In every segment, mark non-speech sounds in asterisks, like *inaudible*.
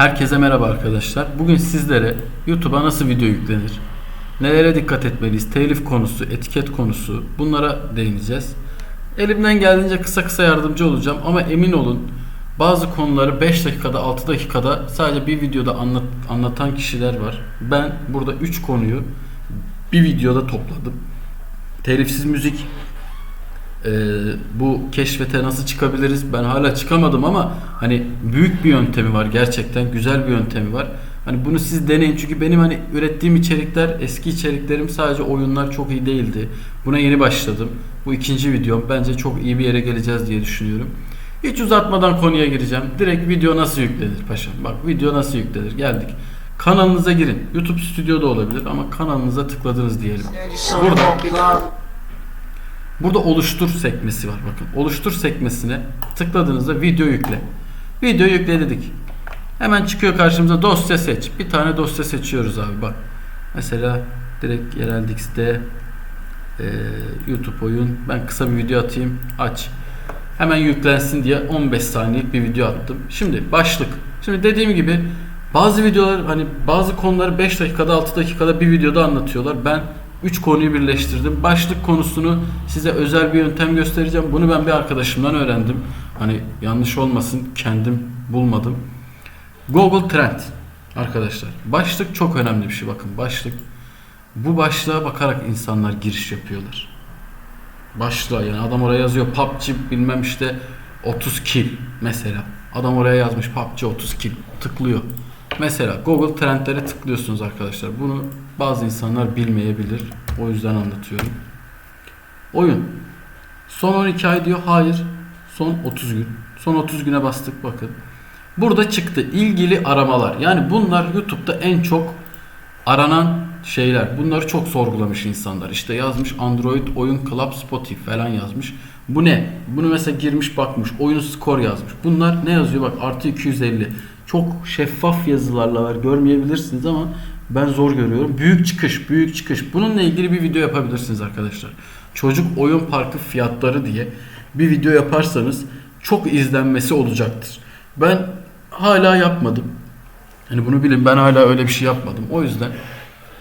Herkese merhaba arkadaşlar. Bugün sizlere YouTube'a nasıl video yüklenir? Nelere dikkat etmeliyiz? Telif konusu, etiket konusu bunlara değineceğiz. Elimden geldiğince kısa kısa yardımcı olacağım ama emin olun bazı konuları 5 dakikada 6 dakikada sadece bir videoda anlat, anlatan kişiler var. Ben burada 3 konuyu bir videoda topladım. Telifsiz müzik, ee, bu keşfete nasıl çıkabiliriz? Ben hala çıkamadım ama hani büyük bir yöntemi var gerçekten güzel bir yöntemi var. Hani bunu siz deneyin çünkü benim hani ürettiğim içerikler eski içeriklerim sadece oyunlar çok iyi değildi. Buna yeni başladım. Bu ikinci videom. Bence çok iyi bir yere geleceğiz diye düşünüyorum. Hiç uzatmadan konuya gireceğim. Direkt video nasıl yüklenir paşam? Bak video nasıl yüklenir? Geldik. Kanalınıza girin. YouTube Stüdyo'da olabilir ama kanalınıza tıkladınız diyelim. Burada Burada oluştur sekmesi var bakın. Oluştur sekmesine tıkladığınızda video yükle. Video yükle dedik. Hemen çıkıyor karşımıza dosya seç. Bir tane dosya seçiyoruz abi bak. Mesela direkt Yerel X'te e, YouTube oyun. Ben kısa bir video atayım. Aç. Hemen yüklensin diye 15 saniyelik bir video attım. Şimdi başlık. Şimdi dediğim gibi bazı videolar hani bazı konuları 5 dakikada 6 dakikada bir videoda anlatıyorlar. Ben 3 konuyu birleştirdim. Başlık konusunu size özel bir yöntem göstereceğim. Bunu ben bir arkadaşımdan öğrendim. Hani yanlış olmasın kendim bulmadım. Google Trend arkadaşlar. Başlık çok önemli bir şey bakın. Başlık bu başlığa bakarak insanlar giriş yapıyorlar. Başlığa yani adam oraya yazıyor PUBG bilmem işte 30 kill mesela. Adam oraya yazmış PUBG 30 kill. Tıklıyor. Mesela Google Trendlere tıklıyorsunuz arkadaşlar. Bunu bazı insanlar bilmeyebilir. O yüzden anlatıyorum. Oyun. Son 12 ay diyor. Hayır. Son 30 gün. Son 30 güne bastık bakın. Burada çıktı ilgili aramalar. Yani bunlar YouTube'da en çok aranan şeyler. Bunları çok sorgulamış insanlar. İşte yazmış Android oyun Club Spotify falan yazmış. Bu ne? Bunu mesela girmiş bakmış. Oyun skor yazmış. Bunlar ne yazıyor? Bak artı 250. Çok şeffaf yazılarla var. Görmeyebilirsiniz ama ben zor görüyorum. Büyük çıkış, büyük çıkış. Bununla ilgili bir video yapabilirsiniz arkadaşlar. Çocuk oyun parkı fiyatları diye bir video yaparsanız çok izlenmesi olacaktır. Ben hala yapmadım. Hani bunu bilin ben hala öyle bir şey yapmadım. O yüzden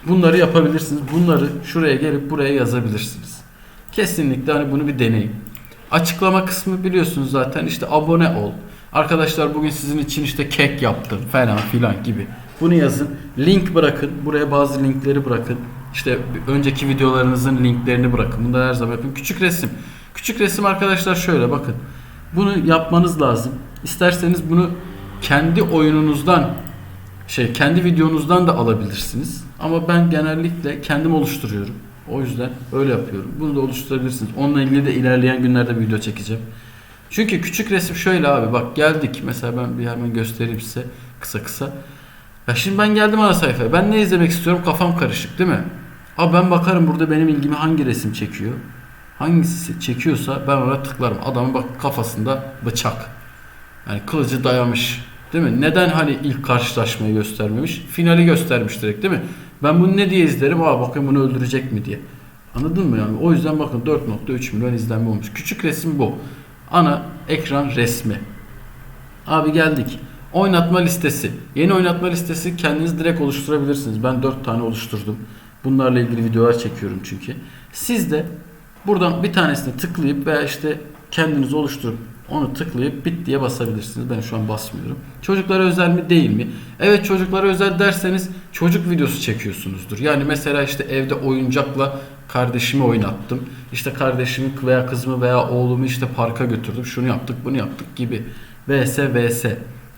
bunları yapabilirsiniz. Bunları şuraya gelip buraya yazabilirsiniz. Kesinlikle hani bunu bir deneyin. Açıklama kısmı biliyorsunuz zaten işte abone ol. Arkadaşlar bugün sizin için işte kek yaptım falan filan gibi. Bunu yazın. Link bırakın. Buraya bazı linkleri bırakın. İşte önceki videolarınızın linklerini bırakın. Bunu da her zaman yapın. Küçük resim. Küçük resim arkadaşlar şöyle bakın. Bunu yapmanız lazım. İsterseniz bunu kendi oyununuzdan şey kendi videonuzdan da alabilirsiniz. Ama ben genellikle kendim oluşturuyorum. O yüzden öyle yapıyorum. Bunu da oluşturabilirsiniz. Onunla ilgili de ilerleyen günlerde bir video çekeceğim. Çünkü küçük resim şöyle abi bak geldik. Mesela ben bir hemen göstereyim size kısa kısa. Ya şimdi ben geldim ana sayfaya. Ben ne izlemek istiyorum? Kafam karışık değil mi? Abi ben bakarım burada benim ilgimi hangi resim çekiyor. Hangisi çekiyorsa ben ona tıklarım. Adamın bak kafasında bıçak. Yani kılıcı dayamış. Değil mi? Neden hani ilk karşılaşmayı göstermemiş? Finali göstermiş direkt değil mi? Ben bunu ne diye izlerim? Aa bakayım bunu öldürecek mi diye. Anladın mı yani? O yüzden bakın 4.3 milyon izlenme olmuş. Küçük resim bu. Ana ekran resmi. Abi geldik. Oynatma listesi. Yeni oynatma listesi kendiniz direkt oluşturabilirsiniz. Ben 4 tane oluşturdum. Bunlarla ilgili videolar çekiyorum çünkü. Siz de buradan bir tanesini tıklayıp veya işte kendiniz oluşturup onu tıklayıp bit diye basabilirsiniz. Ben şu an basmıyorum. Çocuklara özel mi değil mi? Evet çocuklara özel derseniz çocuk videosu çekiyorsunuzdur. Yani mesela işte evde oyuncakla kardeşimi oynattım. İşte kardeşimi veya kızımı veya oğlumu işte parka götürdüm. Şunu yaptık bunu yaptık gibi. VS VS.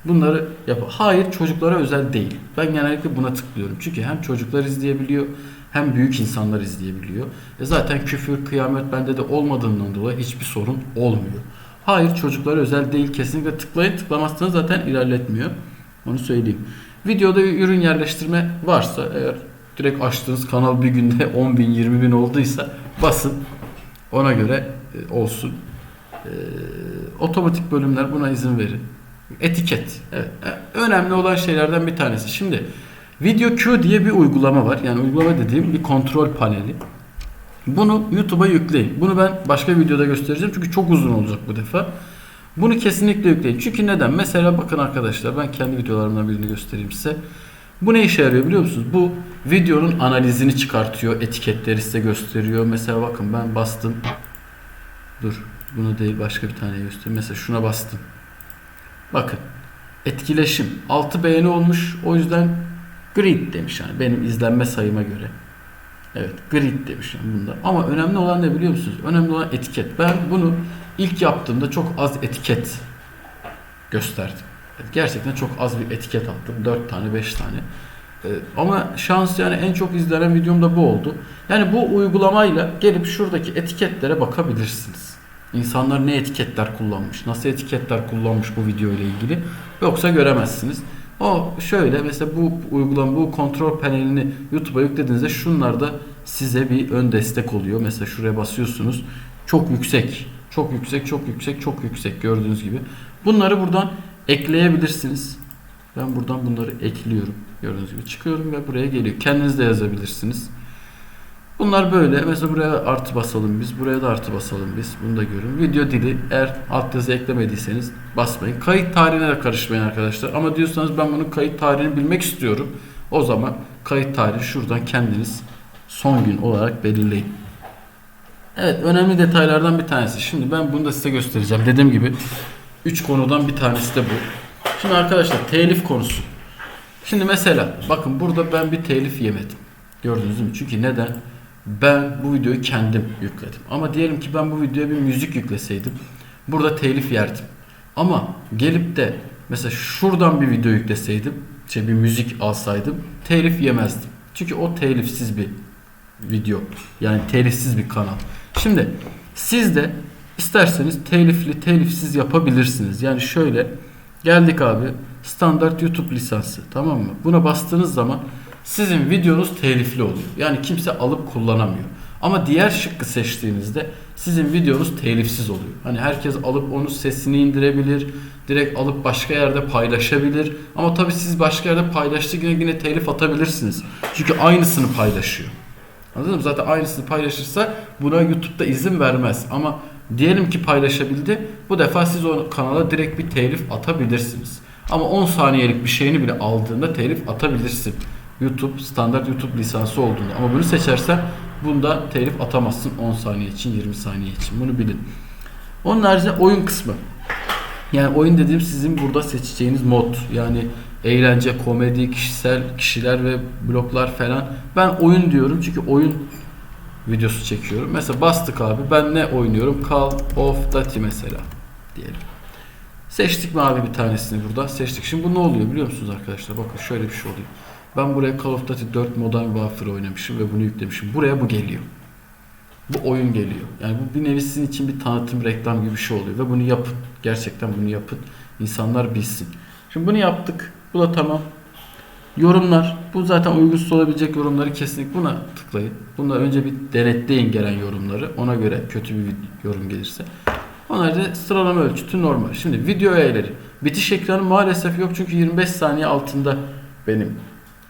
Bunları yap. Hayır çocuklara özel değil. Ben genellikle buna tıklıyorum. Çünkü hem çocuklar izleyebiliyor hem büyük insanlar izleyebiliyor. E zaten küfür, kıyamet bende de olmadığından dolayı hiçbir sorun olmuyor. Hayır çocuklara özel değil. Kesinlikle tıklayın. Tıklamazsanız zaten ilerletmiyor. Onu söyleyeyim. Videoda bir ürün yerleştirme varsa eğer direkt açtığınız kanal bir günde *laughs* 10 bin 20 bin olduysa basın. Ona göre e, olsun. Ee, otomatik bölümler buna izin verin. Etiket. Evet. E, Önemli olan şeylerden bir tanesi. Şimdi Video Q diye bir uygulama var. Yani uygulama dediğim bir kontrol paneli. Bunu YouTube'a yükleyin. Bunu ben başka videoda göstereceğim çünkü çok uzun olacak bu defa. Bunu kesinlikle yükleyin. Çünkü neden? Mesela bakın arkadaşlar ben kendi videolarımdan birini göstereyim size. Bu ne işe yarıyor biliyor musunuz? Bu videonun analizini çıkartıyor. Etiketleri size gösteriyor. Mesela bakın ben bastım. Dur. Bunu değil başka bir tane göstereyim. Mesela şuna bastım. Bakın. Etkileşim. 6 beğeni olmuş. O yüzden grid demiş yani benim izlenme sayıma göre. Evet grid demiş yani bunda. Ama önemli olan ne biliyor musunuz? Önemli olan etiket. Ben bunu ilk yaptığımda çok az etiket gösterdim. Gerçekten çok az bir etiket attım. 4 tane 5 tane. Ee, ama şans yani en çok izlenen videom da bu oldu. Yani bu uygulamayla gelip şuradaki etiketlere bakabilirsiniz. İnsanlar ne etiketler kullanmış, nasıl etiketler kullanmış bu video ile ilgili yoksa göremezsiniz. O şöyle mesela bu uygulama bu kontrol panelini YouTube'a yüklediğinizde şunlar da size bir ön destek oluyor. Mesela şuraya basıyorsunuz. Çok yüksek, çok yüksek, çok yüksek, çok yüksek gördüğünüz gibi. Bunları buradan ekleyebilirsiniz. Ben buradan bunları ekliyorum. Gördüğünüz gibi çıkıyorum ve buraya geliyor. Kendiniz de yazabilirsiniz. Bunlar böyle. Mesela buraya artı basalım biz. Buraya da artı basalım biz. Bunu da görün. Video dili eğer altyazı eklemediyseniz basmayın. Kayıt tarihine de karışmayın arkadaşlar. Ama diyorsanız ben bunun kayıt tarihini bilmek istiyorum. O zaman kayıt tarihi şuradan kendiniz son gün olarak belirleyin. Evet önemli detaylardan bir tanesi. Şimdi ben bunu da size göstereceğim. Dediğim gibi 3 konudan bir tanesi de bu. Şimdi arkadaşlar telif konusu. Şimdi mesela bakın burada ben bir telif yemedim. Gördünüz mü? Çünkü neden? Ben bu videoyu kendim yükledim. Ama diyelim ki ben bu videoya bir müzik yükleseydim. Burada telif yerdim. Ama gelip de mesela şuradan bir video yükleseydim. Şey bir müzik alsaydım. Telif yemezdim. Çünkü o telifsiz bir video. Yani telifsiz bir kanal. Şimdi siz de isterseniz telifli telifsiz yapabilirsiniz. Yani şöyle geldik abi standart YouTube lisansı tamam mı? Buna bastığınız zaman sizin videonuz telifli oluyor. Yani kimse alıp kullanamıyor. Ama diğer şıkkı seçtiğinizde sizin videonuz telifsiz oluyor. Hani herkes alıp onun sesini indirebilir. Direkt alıp başka yerde paylaşabilir. Ama tabii siz başka yerde paylaştığı yine, yine telif atabilirsiniz. Çünkü aynısını paylaşıyor. Anladın mı? Zaten aynısını paylaşırsa buna YouTube'da izin vermez. Ama diyelim ki paylaşabildi. Bu defa siz o kanala direkt bir telif atabilirsiniz. Ama 10 saniyelik bir şeyini bile aldığında telif atabilirsin. YouTube standart YouTube lisansı olduğunda. Ama bunu seçersen bunda telif atamazsın 10 saniye için 20 saniye için. Bunu bilin. Onun haricinde oyun kısmı. Yani oyun dediğim sizin burada seçeceğiniz mod. Yani eğlence, komedi, kişisel kişiler ve bloklar falan. Ben oyun diyorum çünkü oyun videosu çekiyorum. Mesela bastık abi. Ben ne oynuyorum? Call of Duty mesela diyelim. Seçtik mi abi bir tanesini burada? Seçtik. Şimdi bu ne oluyor biliyor musunuz arkadaşlar? Bakın şöyle bir şey oluyor. Ben buraya Call of Duty 4 Modern Warfare oynamışım ve bunu yüklemişim. Buraya bu geliyor. Bu oyun geliyor. Yani bu bir nevi sizin için bir tanıtım, reklam gibi bir şey oluyor. Ve bunu yapın. Gerçekten bunu yapın. İnsanlar bilsin. Şimdi bunu yaptık. Bu da tamam. Yorumlar. Bu zaten uygunsuz olabilecek yorumları kesinlikle buna tıklayın. Bunda önce bir denetleyin gelen yorumları. Ona göre kötü bir yorum gelirse. Onlar da sıralama ölçütü normal. Şimdi video öğeleri. Bitiş ekranı maalesef yok çünkü 25 saniye altında benim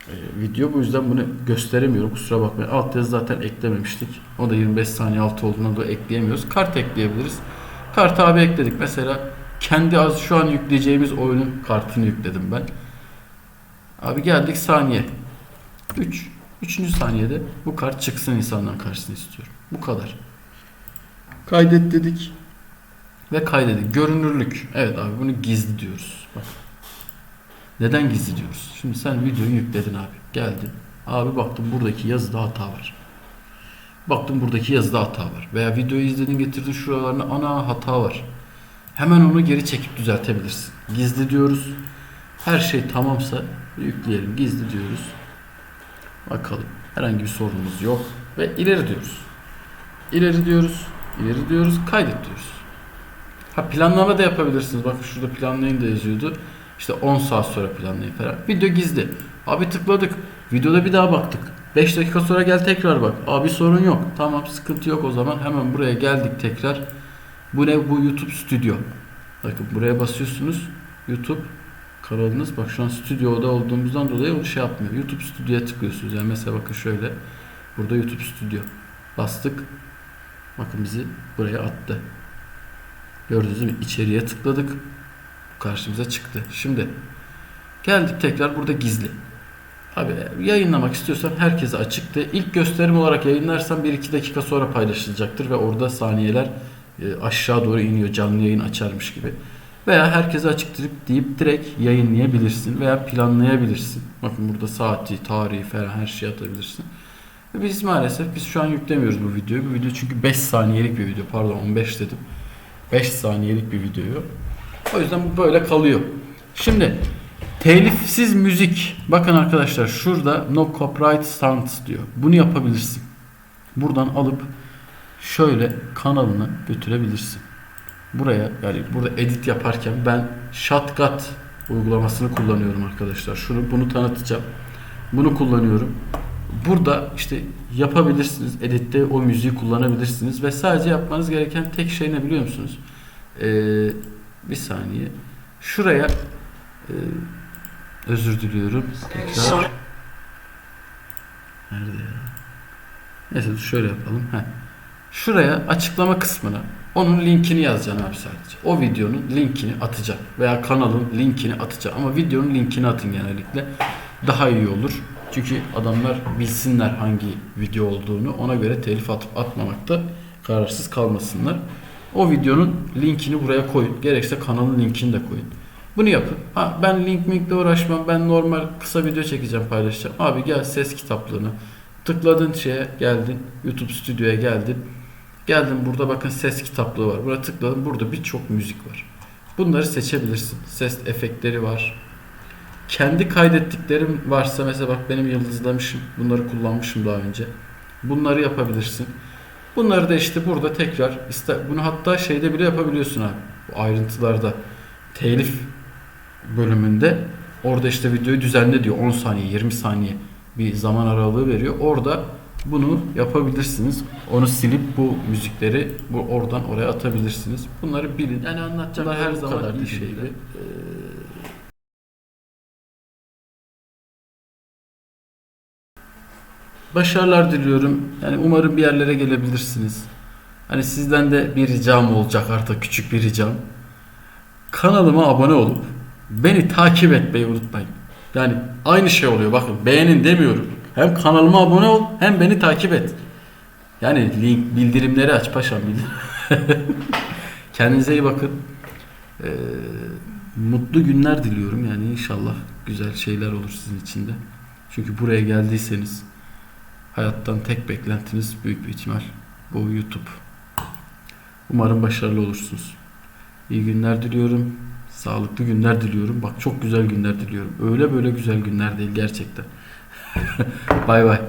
e, video. Bu yüzden bunu gösteremiyorum. Kusura bakmayın. Alt yazı zaten eklememiştik. O da 25 saniye altı olduğundan dolayı ekleyemiyoruz. Kart ekleyebiliriz. Kart abi ekledik. Mesela kendi az şu an yükleyeceğimiz oyunun kartını yükledim ben. Abi geldik saniye. 3. Üçüncü saniyede bu kart çıksın insanların karşısına istiyorum. Bu kadar. Kaydet dedik. Ve kaydedik. Görünürlük. Evet abi bunu gizli diyoruz. Bak. Neden gizli diyoruz? Şimdi sen videoyu yükledin abi. Geldin. Abi baktım buradaki yazıda hata var. Baktım buradaki yazıda hata var. Veya videoyu izledin getirdin şuralarına ana hata var. Hemen onu geri çekip düzeltebilirsin. Gizli diyoruz. Her şey tamamsa yükleyelim. Gizli diyoruz. Bakalım. Herhangi bir sorunumuz yok. Ve ileri diyoruz. İleri diyoruz. İleri diyoruz. Kaydet diyoruz. Ha planlama da yapabilirsiniz. Bakın şurada planlayın da yazıyordu. İşte 10 saat sonra planlayın falan. Video gizli. Abi tıkladık. Videoda bir daha baktık. 5 dakika sonra gel tekrar bak. Abi sorun yok. Tamam sıkıntı yok o zaman. Hemen buraya geldik tekrar. Bu ne? Bu YouTube Studio. Bakın buraya basıyorsunuz. YouTube kanalınız. Bak şu an stüdyoda olduğumuzdan dolayı onu şey yapmıyor. YouTube Studio'ya tıklıyorsunuz. Yani mesela bakın şöyle. Burada YouTube Studio. Bastık. Bakın bizi buraya attı. Gördünüz mü? İçeriye tıkladık. Karşımıza çıktı. Şimdi geldik tekrar burada gizli. Abi yayınlamak istiyorsan herkese açıktı. İlk gösterim olarak yayınlarsan 1-2 dakika sonra paylaşılacaktır ve orada saniyeler e, aşağı doğru iniyor canlı yayın açarmış gibi. Veya herkese açıktır deyip direkt yayınlayabilirsin veya planlayabilirsin. Bakın burada saati, tarihi falan her şeyi atabilirsin. Biz maalesef biz şu an yüklemiyoruz bu videoyu. Bu video çünkü 5 saniyelik bir video. Pardon 15 dedim. 5 saniyelik bir videoyu. O yüzden bu böyle kalıyor. Şimdi telifsiz müzik. Bakın arkadaşlar şurada no copyright sounds diyor. Bunu yapabilirsin. Buradan alıp şöyle kanalını götürebilirsin. Buraya yani burada edit yaparken ben Shotcut uygulamasını kullanıyorum arkadaşlar. Şunu bunu tanıtacağım. Bunu kullanıyorum. Burada işte yapabilirsiniz. Editte o müziği kullanabilirsiniz ve sadece yapmanız gereken tek şey ne biliyor musunuz? Ee, bir saniye. Şuraya e, özür diliyorum. Tekrar. Nerede ya? Neyse şöyle yapalım. Heh. Şuraya açıklama kısmına onun linkini yazacaksın abi sadece. O videonun linkini atacak veya kanalın linkini atacak ama videonun linkini atın genellikle. Daha iyi olur. Çünkü adamlar bilsinler hangi video olduğunu ona göre telif atıp atmamakta kararsız kalmasınlar. O videonun linkini buraya koyun. Gerekse kanalın linkini de koyun. Bunu yapın. Ha, ben link linkle uğraşmam. Ben normal kısa video çekeceğim paylaşacağım. Abi gel ses kitaplığına. Tıkladın şeye geldin. YouTube stüdyoya geldin. Geldin burada bakın ses kitaplığı var. Buraya tıkladım. Burada birçok müzik var. Bunları seçebilirsin. Ses efektleri var. Kendi kaydettiklerim varsa mesela bak benim yıldızlamışım. Bunları kullanmışım daha önce. Bunları yapabilirsin. Bunları da işte burada tekrar bunu hatta şeyde bile yapabiliyorsun abi. Bu ayrıntılarda telif bölümünde orada işte videoyu düzenle diyor 10 saniye 20 saniye bir zaman aralığı veriyor. Orada bunu yapabilirsiniz. Onu silip bu müzikleri bu oradan oraya atabilirsiniz. Bunları bilin. Yani anlatacaklar her zaman iyi şeydi. Başarılar diliyorum. Yani umarım bir yerlere gelebilirsiniz. Hani sizden de bir ricam olacak artık küçük bir ricam. Kanalıma abone olup beni takip etmeyi unutmayın. Yani aynı şey oluyor bakın beğenin demiyorum. Hem kanalıma abone ol hem beni takip et. Yani link bildirimleri aç paşam bildirim. *laughs* Kendinize iyi bakın. Ee, mutlu günler diliyorum yani inşallah güzel şeyler olur sizin için de. Çünkü buraya geldiyseniz hayattan tek beklentiniz büyük bir ihtimal bu YouTube. Umarım başarılı olursunuz. İyi günler diliyorum. Sağlıklı günler diliyorum. Bak çok güzel günler diliyorum. Öyle böyle güzel günler değil gerçekten. *laughs* bay bay.